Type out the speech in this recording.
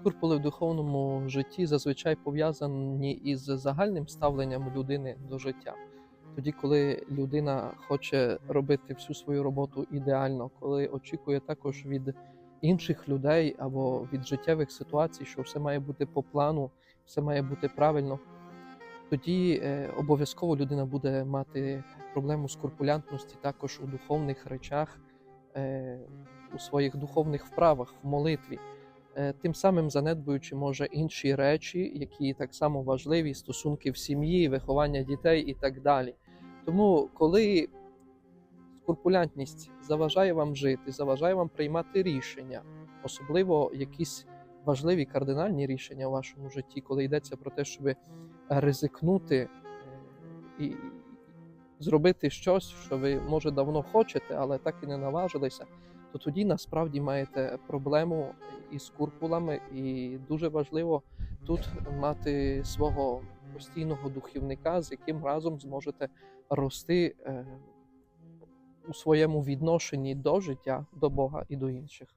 Скрупули в духовному житті зазвичай пов'язані із загальним ставленням людини до життя. Тоді, коли людина хоче робити всю свою роботу ідеально, коли очікує також від інших людей або від життєвих ситуацій, що все має бути по плану, все має бути правильно, тоді е, обов'язково людина буде мати проблему скрупулянтності також у духовних речах, е, у своїх духовних вправах, в молитві тим самим занедбуючи може інші речі, які так само важливі, стосунки в сім'ї, виховання дітей і так далі. Тому, коли скурпулянтність заважає вам жити, заважає вам приймати рішення, особливо якісь важливі кардинальні рішення у вашому житті, коли йдеться про те, щоб ризикнути е, і зробити щось, що ви може давно хочете, але так і не наважилися, то тоді насправді маєте проблему із скурпулами, і дуже важливо тут мати свого постійного духівника, з яким разом зможете рости е, у своєму відношенні до життя, до Бога і до інших.